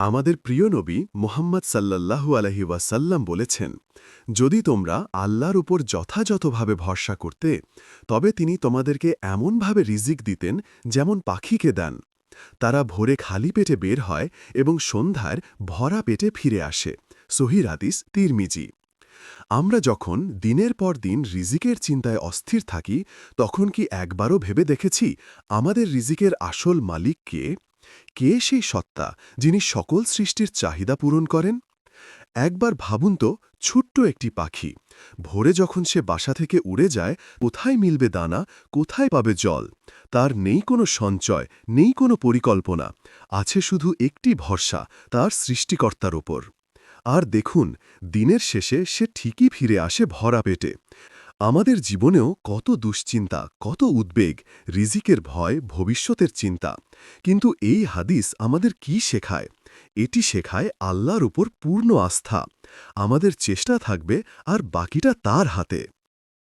আমাদের প্রিয় নবী মোহাম্মদ সাল্লাল্লাহু আলহি ওয়াসাল্লাম বলেছেন, যদি তোমরা আল্লাহর উপর যথাযথভাবে ভরসা করতে, তবে তিনি তোমাদেরকে এমনভাবে রিজিক দিতেন যেমন পাখিকে দেন। তারা ভোরে খালি পেটে বের হয় এবং সন্ধ্যার ভরা পেটে ফিরে আসে। সহির হাদিস তিরমিজি। আমরা যখন দিনের পর দিন রিজিকের চিন্তায় অস্থির থাকি, তখন কি একবারও ভেবে দেখেছি আমাদের রিজিকের আসল মালিক কে কে সেই সত্তা যিনি সকল সৃষ্টির চাহিদা পূরণ করেন? একবার ভাবুন তো, ছোট্ট একটি পাখি, ভোরে যখন সে বাসা থেকে উড়ে যায়, কোথায় মিলবে দানা, কোথায় পাবে জল? তার নেই কোনো সঞ্চয়, নেই কোনো পরিকল্পনা, আছে শুধু একটি ভরসা, তার সৃষ্টিকর্তার ওপর। আর দেখুন, দিনের শেষে সে ঠিকই ফিরে আসে ভরা পেটে। আমাদের জীবনেও কত দুশ্চিন্তা, কত উদ্বেগ, রিজিকের ভয়, ভবিষ্যতের চিন্তা। কিন্তু এই হাদিস আমাদের কি শেখায়? এটি শেখায় আল্লাহর উপর পূর্ণ আস্থা। আমাদের চেষ্টা থাকবে আর বাকিটা তার হাতে।